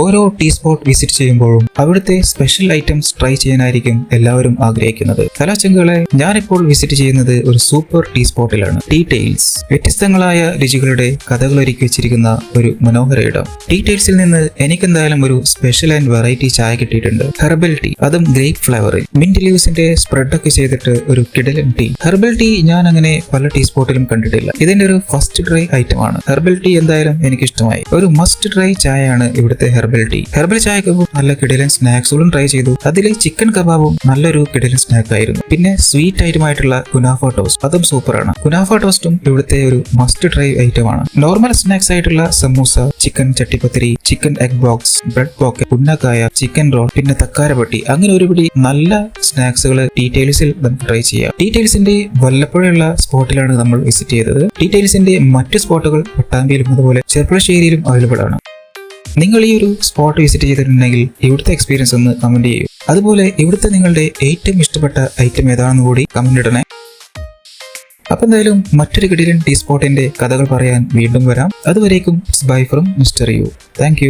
ഓരോ tea spot visit ചെയ്യുമ്പോഴും അവിടുത്തെ സ്പെഷ്യൽ ഐറ്റംസ് ട്രൈ ചെയ്യാനായിരിക്കും എല്ലാവരും ആഗ്രഹിക്കുന്നത്. കലാചങ്കുകളെ ഞാനിപ്പോൾ വിസിറ്റ് ചെയ്യുന്നത് ഒരു സൂപ്പർ ടീ സ്പോട്ടിലാണ് ടീ ടെയിൽസ് വ്യത്യസ്തങ്ങളായ രുചികളുടെ കഥകൾ ഒരുക്കി വെച്ചിരിക്കുന്ന ഒരു മനോഹര ഇടം. ടീ ടെയിൽസിൽ നിന്ന് എനിക്കെന്തായാലും ഒരു സ്പെഷ്യൽ ആൻഡ് വെറൈറ്റി ചായ കിട്ടിയിട്ടുണ്ട്. ഹെർബൽ ടീ അതും ഗ്രേപ്പ് ഫ്ലേവറിൽ. മിന്റ് ലീവ്സിന്റെ സ്പ്രെഡ് ഒക്കെ ചെയ്തിട്ട് ഒരു കിടലൻ ടീ. ഹെർബൽ ടീ ഞാൻ അങ്ങനെ പല ടീ സ്പോട്ടിലും കണ്ടിട്ടില്ല. ഇതിന്റെ ഒരു ഫസ്റ്റ് ട്രൈ ആണ് ഹെർബൽ ടീ എന്തായാലും എനിക്ക് ഇഷ്ടമായി ഒരു മസ്റ്റ് ട്രൈ ചായയാണ് ഇവിടുത്തെ ഹെർബൽ ടീ ഹെർബൽ ചായക്കൊപ്പം നല്ല കിടലൻ സ്നാക്സുകളും ട്രൈ ചെയ്തു. അതിലെ ചിക്കൻ കബാബും നല്ലൊരു കിടലൻ സ്നാക്ക് ആയിരുന്നു. പിന്നെ സ്വീറ്റ് ഐറ്റമായിട്ടുള്ള കുനാഫ ടോസ്റ്റ് അതും സൂപ്പറാണ് കുനാഫ ടോസ്റ്റും ഇവിടുത്തെ ഒരു മസ്റ്റ് ട്രൈ ഐറ്റം ആണ്. നോർമൽ സ്നാക്സ് ആയിട്ടുള്ള samosa chicken chattipathiri chicken egg box bread pocket unnakkaya chicken roll പിന്നെ തക്കാരപ്പെട്ടി അങ്ങനെ ഒരുപിടി നല്ല സ്നാക്സുകൾ ഡീറ്റെയിൽസിൽ നമുക്ക് ട്രൈ ചെയ്യാം. ഡീറ്റെയിൽസിന്റെ വല്ലപ്പോഴുള്ള സ്പോട്ടിലാണ് നമ്മൾ വിസിറ്റ് ചെയ്തത്. ഡീറ്റെയിൽസിന്റെ മറ്റു സ്പോട്ടുകൾ പട്ടാമ്പിയിലും അതുപോലെ ചെറുപ്പുളശ്ശേരിയിലും അവൈലബിൾ ആണ്. നിങ്ങൾ ഈ ഒരു സ്പോട്ട് വിസിറ്റ് ചെയ്തിട്ടുണ്ടെങ്കിൽ ഇവിടുത്തെ എക്സ്പീരിയൻസ് ഒന്ന് കമന്റ് ചെയ്യൂ. അതുപോലെ ഇവിടുത്തെ നിങ്ങളുടെ ഏറ്റവും ഇഷ്ടപ്പെട്ട ഐറ്റം ഏതാണെന്ന് കൂടി കമന്റ് ഇടണേ. അപ്പൊ എന്തായാലും മറ്റൊരു കിടിലൻ ടീ സ്പോട്ടിന്റെ കഥകൾ പറയാൻ വീണ്ടും വരാം. അതുവരേക്കും bye from mister you thank